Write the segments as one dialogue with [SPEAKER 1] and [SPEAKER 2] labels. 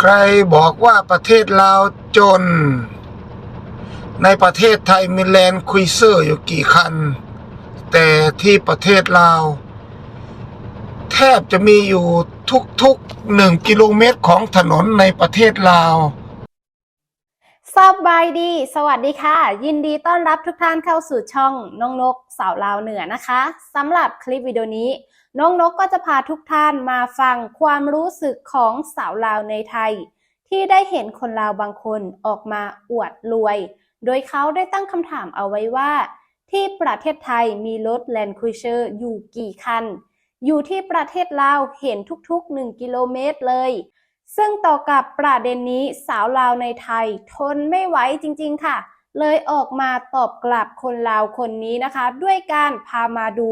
[SPEAKER 1] ใครบอกว่าประเทศลาวจน ในประเทศไทยมีแลนด์คุยเซอร์อยู่กี่คัน แต่ที่ประเทศลาว แทบจะมีอยู่ทุกๆหนึ่งกิโลเมตรของถนนในประเทศลาว
[SPEAKER 2] สบายดี สวัสดีค่ะ ยินดีต้อนรับทุกท่านเข้าสู่ช่องน้องนก สาวลาวเหนือนะคะสำหรับคลิปวิดีโอนี้ น้องนกก็จะพาทุกท่านมาฟังความรู้สึกของสาวลาวในไทย ที่ได้เห็นคนลาวบางคนออกมาอวดรวย โดยเขาได้ตั้งคำถามเอาไว้ว่า ที่ประเทศไทยมีรถ Land Cruiser อยู่กี่คัน อยู่ที่ประเทศลาวเห็นทุกๆ 1 กิโลเมตรเลยซึ่งต่อกับประเด็นนี้สาวลาวในไทยทนไม่ไหวจริง ๆ ค่ะ เลยออกมาตอบกลับคนลาวคนนี้นะคะ ด้วยการพามาดู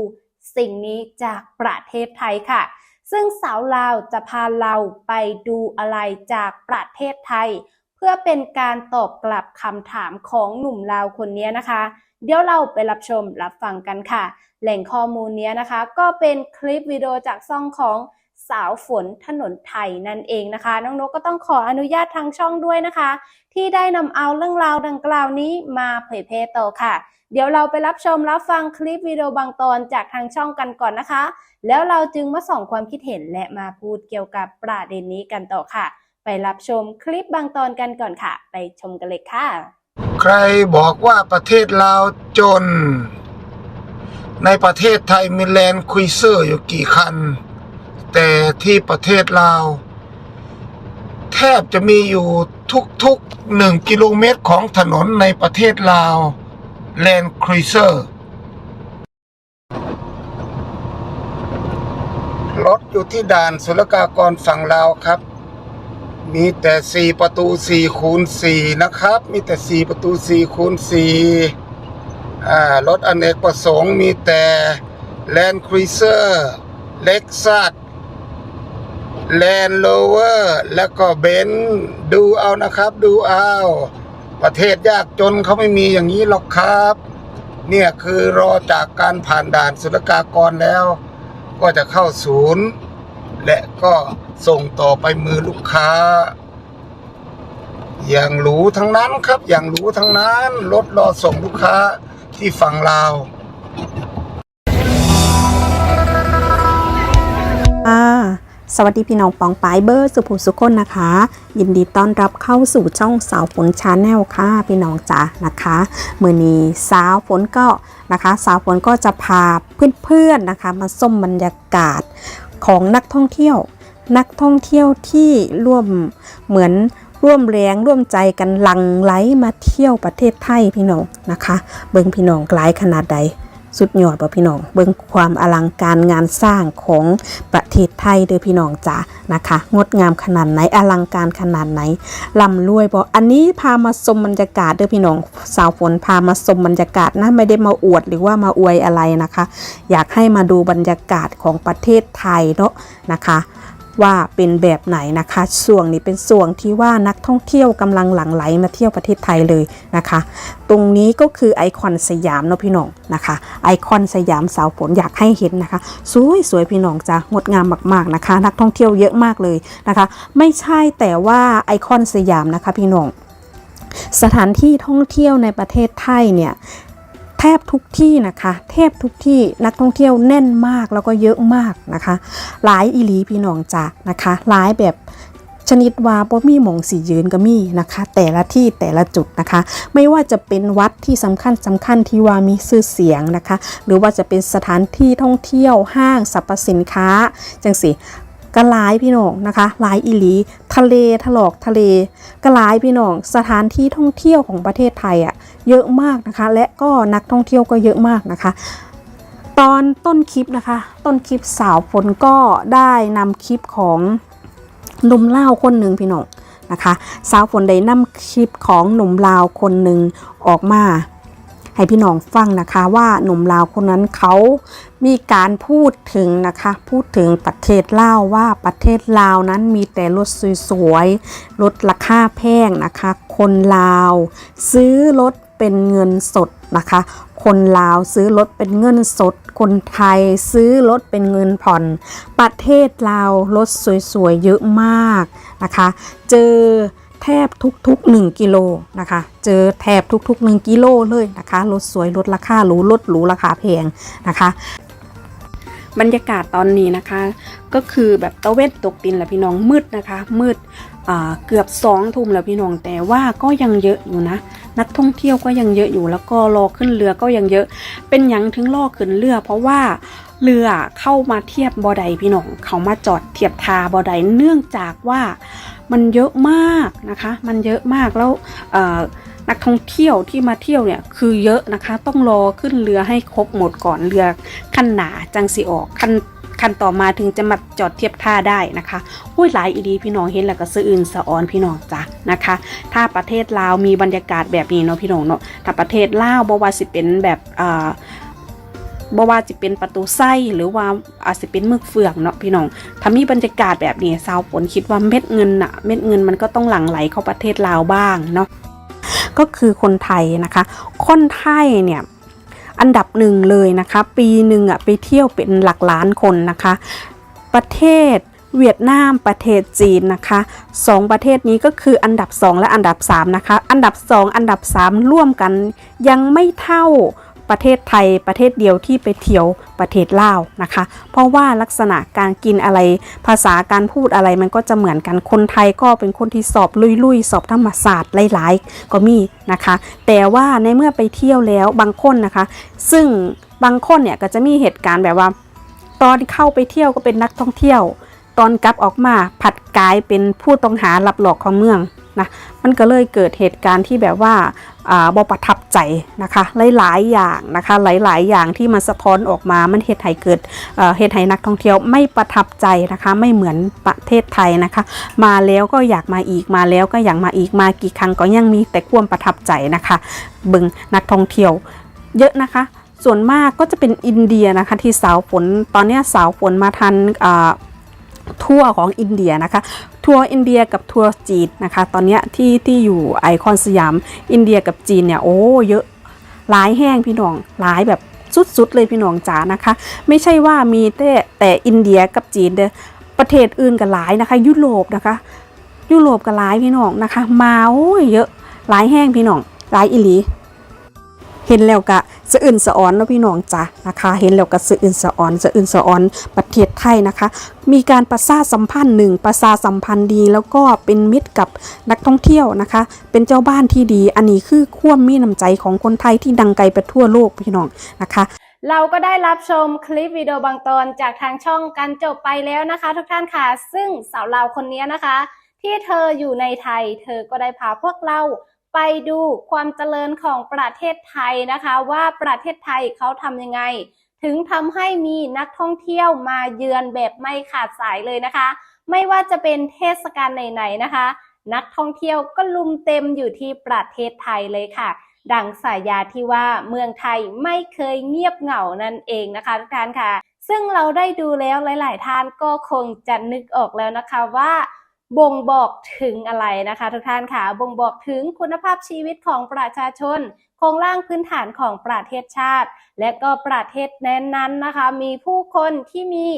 [SPEAKER 2] สิ่งนี้จากประเทศไทยค่ะ ซึ่งสาวลาวจะพาเราไปดูอะไรจากประเทศไทย เพื่อเป็นการตอบกลับคำถามของหนุ่มลาวคนนี้นะคะ เดี๋ยวเราไปรับชมรับฟังกันค่ะ แหล่งข้อมูลนี้นะคะ ก็เป็นคลิปวิดีโอจากซ่องของ สาวฝนถนนไทยนั่นเองนะคะ น้องนกก็ต้องขออนุญาตทางช่องด้วยนะคะ ที่ได้นำเอาเรื่องราวดังกล่าวนี้มาเผยแพร่ต่อค่ะ เดี๋ยวเราไปรับชมรับฟังคลิปวิดีโอบางตอนจากทางช่องกันก่อนนะคะ แล้วเราจึงมาส่องความคิดเห็นและมาพูดเกี่ยวกับประเด็นนี้กันต่อค่ะ ไปรับชมคลิปบางตอนกันก่อนค่ะ ไปชมกันเลยค่ะ
[SPEAKER 1] ใครบอกว่าประเทศลาวจน ในประเทศไทยมีแลนด์คุยเซอร์อยู่กี่คัน แต่ที่ประเทศลาว แทบจะมีอยู่ทุกๆหนึ่งกิโลเมตรของถนนในประเทศลาวแลนด์ครุยเซอร์รถอยู่ที่ด่านศุลกากรฝั่งลาวครับ มีแต่ 4 ประตู4คูณ4นะครับ มีแต่ 4 ประตู4คูณ4อ่ารถอเนกประสงค์มีแต่ Land Cruiser Lexus Land Rover แลนด์โรเวก็เบนดูเอานะครับ ดูเอา ประเทศยากจนเขาไม่มีอย่างนี้หรอกครับ เนี่ยคือรอจากการผ่านด่านศุลกากรแล้ว ก็จะเข้าศูนย์ และก็ส่งต่อไปมือลูกค้า อย่างหรูทั้งนั้นครับ อย่างหรูทั้งนั้นรถรอส่งลูกค้าที่ฝั่งลาว
[SPEAKER 3] ค่ะ สวัสดีพี่น้องปองปายเบอร์สุภูสุคนนะคะ ยินดีต้อนรับเข้าสู่ช่องสาวฝนชาแนลค่ะพี่น้องจ๋านะคะมือนี้สาวฝนก็นะคะ สาวฝนก็จะพาเพื่อนๆนะคะ มาส้มบรรยากาศของนักท่องเที่ยว นักท่องเที่ยวที่ร่วมเหมือนร่วมแรงร่วมใจกันหลังไหลมาเที่ยวประเทศไทยพี่น้องนะคะ เบิ่งพี่น้องหลายขนาดใด สุดยอดป่ะพี่น้อง เบิ่งความอลังการงานสร้างของประเทศไทยเด้อพี่น้องจ๋านะคะ งดงามขนาดไหนอลังการขนาดไหนร่ำรวยบ่อันนี้พามาชมบรรยากาศเด้อพี่น้อง สาวฝนพามาชมบรรยากาศนะไม่ได้มาอวดหรือว่ามาอวยอะไรนะคะ อยากให้มาดูบรรยากาศของประเทศไทยเนาะนะคะ ว่าเป็นแบบไหนนะคะส่วงนี้เป็นส่วงที่ว่านักท่องเที่ยวกำลังหลั่งไหลมาเที่ยวประเทศไทยเลยนะคะ ตรงนี้ก็คือไอคอนสยามเนาะพี่น้องนะคะ ไอคอนสยามสาวฝนอยากให้เห็นนะคะ สวยสวยพี่น้องจ้ะงดงามมากๆนะคะ นักท่องเที่ยวเยอะมากเลยนะคะ ไม่ใช่แต่ว่าไอคอนสยามนะคะพี่น้องสถานที่ท่องเที่ยวในประเทศไทยเนี่ย ทบทุกที่นะคะ แทบทุกที่นักท่องเที่ยวแน่นมากแล้วก็เยอะมากนะคะ หลายอีหลีพี่น้องจ้ะนะคะ หลายแบบชนิดว่าบ่มีหมองสียืนก็มีนะคะ แต่ละที่แต่ละจุดนะคะ ไม่ว่าจะเป็นวัดที่สำคัญสำคัญที่ว่ามีชื่อเสียงนะคะ หรือว่าจะเป็นสถานที่ท่องเที่ยวห้างสรรพสินค้าจังสิ ก็หลายพี่น้องนะคะหลายอีหลี ทะเลถลอกทะเลก็หลายพี่น้องสถานที่ท่องเที่ยวของประเทศไทยอะ่ะเยอะมากนะคะ และก็นักท่องเที่ยวก็เยอะมากนะคะ ตอนต้นคลิปนะคะ ต้นคลิปสาวฝนก็ได้นำคลิปของหนุ่มเล่าวคนหนึ่งพี่น้องนะคะ สาวฝนได้นำคลิปของหนุ่มลาวคนหนึ่งออกมา ให้พี่น้องฟังนะคะ ว่าหนุ่มลาวคนนั้นเขามีการพูดถึงนะคะ พูดถึงประเทศลาวว่าประเทศลาวนั้นมีแต่รถสวยๆรถราคาแพงนะคะ คนลาว ซื้อรถเป็นเงินสดนะคะ คนลาวซื้อรถเป็นเงินสด คนไทยซื้อรถเป็นเงินผ่อน ประเทศลาวรถสวยๆเยอะมากนะคะ เจอ แทบทุกๆ 1 กิโลนะคะ เจอแทบทุก ๆ 1 กิโลเลยนะคะรถสวยรถราคาหรูรถหรูราคาแพงนะคะ บรรยากาศตอนนี้นะคะ ก็คือแบบตะเวนตกดินแหละพี่น้องมืดนะคะ มืดเกือบสองทุ่มแล้วพี่น้องแต่ว่าก็ยังเยอะอยู่นะ นักท่องเที่ยวก็ยังเยอะอยู่แล้วก็รอขึ้นเรือก็ยังเยอะ เป็นยังถึงรอขึ้นเรือ เพราะว่าเรือเข้ามาเทียบบอใดพี่น้องเขามาจอดเทียบทาบอใดเนื่องจากว่า มันเยอะมากนะคะ มันเยอะมากแล้วนักท่องเที่ยวที่มาเที่ยวเนี่ยคือเยอะนะคะ ต้องรอขึ้นเรือให้ครบหมดก่อนเรือคันหนาจังสิออกคันคันต่อมาถึงจะมาจอดเทียบท่าได้นะคะโอ้ยหลายอีดีพี่น้องเห็นแล้วก็สะอื่นสะออนพี่น้องจ้ะนะคะ ถ้าประเทศลาวมีบรรยากาศแบบนี้เนาะพี่น้องเนาะถ้าประเทศลาวบ่ว่าสิเป็นแบบอ่า บ่ว่าจะเป็นประตูไส้หรือว่าอาจจะเป็นมึกเฟืองเนาะพี่น้องถ้ามีบรรยากาศแบบนี้สาวฝนคิดว่าเม็ดเงินอะเม็ดเงินมันก็ต้องหลั่งไหลเข้าประเทศลาวบ้างเนาะก็คือคนไทยนะคะ คนไทยเนี่ยอันดับหนึ่งเลยนะคะ ปีหนึ่งอะไปเที่ยวเป็นหลักล้านคนนะคะ ประเทศเวียดนามประเทศจีนนะคะสองประเทศนี้ก็คืออันดับ 2 และอันดับ 3 นะคะ อันดับ 2 อันดับ 3 ร่วมกันยังไม่เท่า ประเทศไทยประเทศเดียวที่ไปเที่ยวประเทศลาวนะคะ เพราะว่าลักษณะการกินอะไรภาษาการพูดอะไรมันก็จะเหมือนกันคนไทยก็เป็นคนที่สอบลุยๆ สอบธรรมศาสตร์หลายๆ ก็มีนะคะ แต่ว่าในเมื่อไปเที่ยวแล้วบางคนนะคะ ซึ่งบางคนเนี่ยก็จะมีเหตุการณ์แบบว่า ตอนเข้าไปเที่ยวก็เป็นนักท่องเที่ยว ตอนกลับออกมาผัดกลายเป็นผู้ต้องหารับหลอกของเมือง นะมันก็เลยเกิดเหตุการณ์ที่แบบว่าอ่าบประทับใจนะคะหลายๆอย่างนะคะหลายๆ อย่างที่มันสะท้อนออกมามันเหตุให้เกิดเหตุให้นักท่องเที่ยวไม่ประทับใจนะคะไม่เหมือนประเทศไทยนะคะ มาแล้วก็อยากมาอีกมาแล้วก็อยากมาอีกมากี่ครั้งก็ยังมีแต่ความประทับใจนะคะเบึงนักท่องเที่ยวเยอะนะคะส่วนมากก็จะเป็นอินเดียนะคะที่สาวฝนตอนนี้สาวฝนมาทันทั่วของอินเดียนะคะ ทัวร์อินเดียกับทัวร์จีนนะคะ ตอนนี้ที่ที่อยู่ไอคอนสยาม อินเดียกับจีนเนี่ยโอ้เยอะหลายแห้งพี่น้องหลายแบบสุดๆเลยพี่น้องจ๋านะคะ ไม่ใช่ว่ามีแต่แต่อินเดียกับจีนเด้อประเทศอื่นก็หลายนะคะ ยุโรปนะคะ ยุโรปก็หลายพี่น้องนะคะ มาโอ้ยเยอะหลายแห้งพี่น้องหลายอิหลี เห็นแล้วก็สะอื่นสะอ้อนนะพี่น้องจ้ะนะคะ เห็นแล้วก็สะอื่นสะอ้อนสะอื่นสะอ้อนประเทศไทยนะคะ มีการประชาสัมพันธ์หนึ่งประชาสัมพันธ์ดี แล้วก็เป็นมิตรกับนักท่องเที่ยวนะคะ เป็นเจ้าบ้านที่ดี อันนี้คือควมมีน้ำใจของคนไทยที่ดังไกลไปทั่วโลกพี่น้องนะคะ
[SPEAKER 2] เราก็ได้รับชมคลิปวิดีโอบางตอนจากทางช่องกันจบไปแล้วนะคะ ทุกท่านค่ะ ซึ่งสาวลาวคนนี้นะคะ ที่เธออยู่ในไทย เธอก็ได้พาพวกเรา ไปดูความเจริญของประเทศไทยนะคะ ว่าประเทศไทยเขาทำยังไง ถึงทำให้มีนักท่องเที่ยวมาเยือนแบบไม่ขาดสายเลยนะคะ ไม่ว่าจะเป็นเทศกาลไหนๆนะคะ นักท่องเที่ยวก็ลุมเต็มอยู่ที่ประเทศไทยเลยค่ะ ดังสายาที่ว่าเมืองไทยไม่เคยเงียบเหงานั่นเองนะคะทุกท่านค่ะ ซึ่งเราได้ดูแล้วหลาย ๆ ท่านก็คงจะนึกออกแล้วนะคะว่า บ่งบอกถึงอะไรนะคะ ทุกท่านค่ะบ่งบอกถึงคุณภาพชีวิตของประชาชนโครงร่างพื้นฐานของประเทศชาติ และก็ประเทศนั้นๆนะคะ มีผู้คนที่มี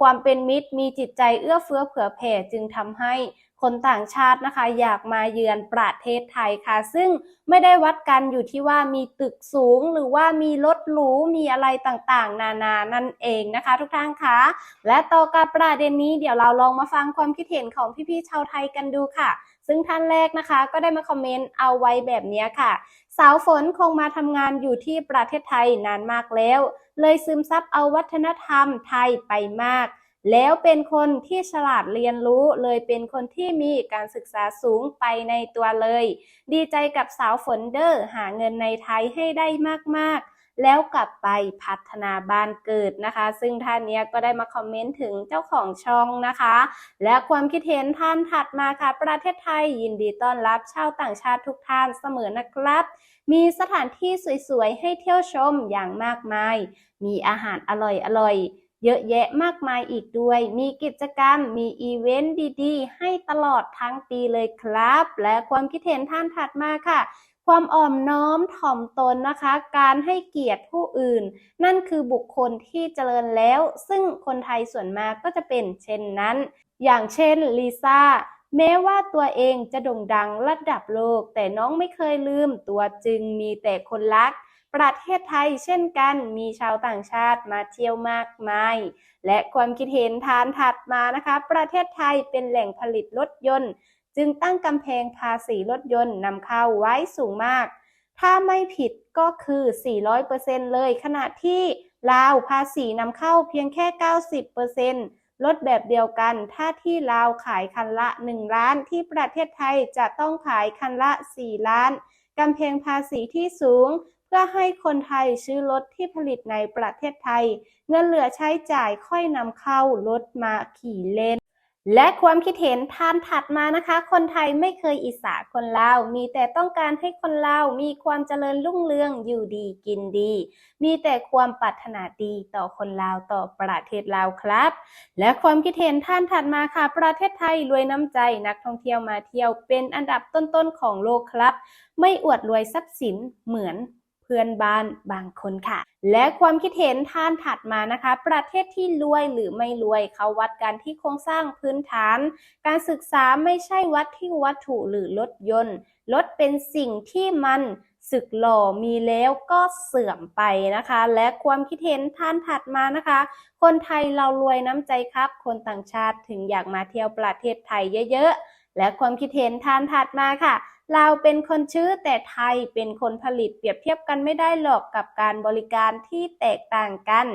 [SPEAKER 2] ความเป็นมิตร มีจิตใจเอื้อเฟื้อเผื่อแผ่จึงทำให้ คนต่างชาตินะคะ อยากมาเยือนประเทศไทยค่ะ ซึ่งไม่ได้วัดกันอยู่ที่ว่ามีตึกสูงหรือว่ามีรถหรูมีอะไรต่างๆ นานานั่นเองนะคะ ทุกท่านคะและต่อกับประเด็นนี้เดี๋ยวเราลองมาฟังความคิดเห็นของพี่ๆชาวไทยกันดูค่ะ ซึ่งท่านแรกนะคะ ก็ได้มาคอมเมนต์เอาไว้แบบนี้ค่ะ สาวฝนคงมาทำงานอยู่ที่ประเทศไทยนานมากแล้ว เลยซึมซับเอาวัฒนธรรมไทยไปมาก แล้วเป็นคนที่ฉลาดเรียนรู้เลยเป็นคนที่มีการศึกษาสูงไปในตัวเลย ดีใจกับสาวฝนเดอร์หาเงินในไทยให้ได้มากๆแล้วกลับไปพัฒนาบ้านเกิดนะคะ ซึ่งท่านนี้ก็ได้มาคอมเมนต์ถึงเจ้าของช่องนะคะ และความคิดเห็นท่านถัดมาค่ะ ประเทศไทยยินดีต้อนรับชาวต่างชาติทุกท่านเสมอนะครับ มีสถานที่สวยๆ ให้เที่ยวชมอย่างมากมาย มีอาหารอร่อยๆ เยอะแยะมากมายอีกด้วย มีกิจกรรม มีอีเวนต์ดีๆ ให้ตลอดทั้งปีเลยครับ และความคิดเห็นท่านถัดมาค่ะ ความอ่อมน้อมถ่อมตนนะคะ การให้เกียรติผู้อื่น นั่นคือบุคคลที่เจริญแล้ว ซึ่งคนไทยส่วนมากก็จะเป็นเช่นนั้น อย่างเช่นลิซ่าแม้ว่าตัวเองจะโด่งดังระดับโลก แต่น้องไม่เคยลืมตัวจึงมีแต่คนรัก ประเทศไทยเช่นกันมีชาวต่างชาติมาเที่ยวมากมาย และความคิดเห็นทานถัดมานะคะ ประเทศไทยเป็นแหล่งผลิตรถยนต์ จึงตั้งกำแพงภาษีรถยนต์นำเข้าไว้สูงมาก ถ้าไม่ผิดก็คือ 400%เลย ขณะที่ลาวภาษีนำเข้าเพียงแค่ 90%ลดแบบเดียวกัน ถ้าที่ลาวขายคันละ 1 ล้าน ที่ประเทศไทยจะต้องขายคันละ 4 ล้านกำแพงภาษีที่สูง พื่อให้คนไทยซื้อรถที่ผลิตในประเทศไทย เงินเหลือใช้จ่ายค่อยนำเข้ารถมาขี่เล่น และความคิดเห็นทานถัดมานะคะ คนไทยไม่เคยอิสาคนลาว มีแต่ต้องการให้คนลาวมีความเจริญรุ่งเรืองอยู่ดีกินดี มีแต่ความปรารถนาดีต่อคนลาวต่อประเทศลาวครับ และความคิดเห็นท่านถัดมาค่ะ ประเทศไทยรวยน้ำใจนักท่องเที่ยวมาเที่ยวเป็นอันดับต้นๆของโลกครับ ไม่อวดรวยทรัพย์สินเหมือน เพื่อนบ้านบางคนค่ะ และความคิดเห็นท่านถัดมานะคะ ประเทศที่รวยหรือไม่รวยเขาวัดกันที่โครงสร้างพื้นฐาน การศึกษาไม่ใช่วัดที่วัตถุหรือรถยนต์รถเป็นสิ่งที่มันสึกหล่อมีแล้วก็เสื่อมไปนะคะ และความคิดเห็นท่านถัดมานะคะ คนไทยเรารวยน้ำใจครับ คนต่างชาติถึงอยากมาเที่ยวประเทศไทยเยอะๆ และความคิดเห็นท่านถัดมาค่ะเราเป็นคนชื่อแต่ไทยเป็นคนผลิตเปรียบเทียบกันไม่ได้หรอกกับการบริการที่แตกต่างกัน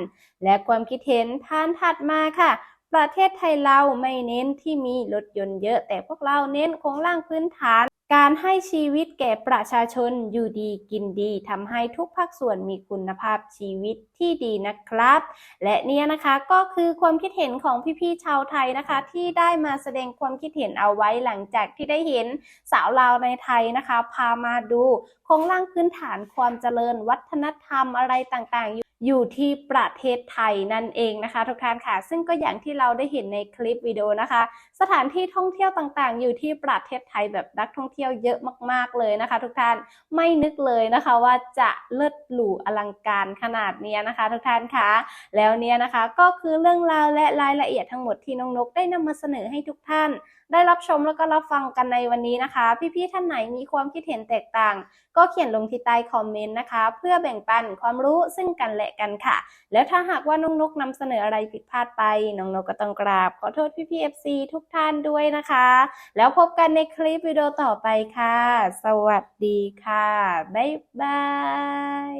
[SPEAKER 2] และความคิดเห็นท่านถัดมาค่ะ ประเทศไทยเราไม่เน้นที่มีรถยนต์เยอะ แต่พวกเราเน้นโครงร่างพื้นฐาน การให้ชีวิตแก่ประชาชนอยู่ดีกินดีทำให้ทุกภาคส่วนมีคุณภาพชีวิตที่ดีนะครับ และเนี่ยนะคะก็คือความคิดเห็นของพี่ๆชาวไทยนะคะ ที่ได้มาแสดงความคิดเห็นเอาไว้หลังจากที่ได้เห็นสาวลาวในไทยนะคะ พามาดูโครงร่างพื้นฐานความเจริญวัฒนธรรมอะไรต่างๆอยู่ อยู่ที่ประเทศไทยนั่นเองนะคะ ทุกท่านค่ะ ซึ่งก็อย่างที่เราได้เห็นในคลิปวิดีโอนะคะ สถานที่ท่องเที่ยวต่างๆ อยู่ที่ประเทศไทยแบบนักท่องเที่ยวเยอะมาก ๆเลยนะคะ ทุกท่านไม่นึกเลยนะคะว่าจะเลิศหรูอลังการขนาดนี้นะคะ ทุกท่านค่ะแล้วเนี่ยนะคะก็คือเรื่องราวและรายละเอียดทั้งหมดที่น้องนกได้นำมาเสนอให้ทุกท่าน ได้รับชมแล้วก็รับฟังกันในวันนี้นะคะ พี่ๆท่านไหนมีความคิดเห็นแตกต่าง ก็เขียนลงที่ใต้คอมเมนต์นะคะ เพื่อแบ่งปันความรู้ซึ่งกันและกันค่ะ แล้วถ้าหากว่าน้องนกนำเสนออะไรผิดพลาดไป น้องนกก็ต้องกราบขอโทษพี่พีเอฟซีทุกท่านด้วยนะคะ แล้วพบกันในคลิปวิดีโอต่อไปค่ะ สวัสดีค่ะ บ๊ายบาย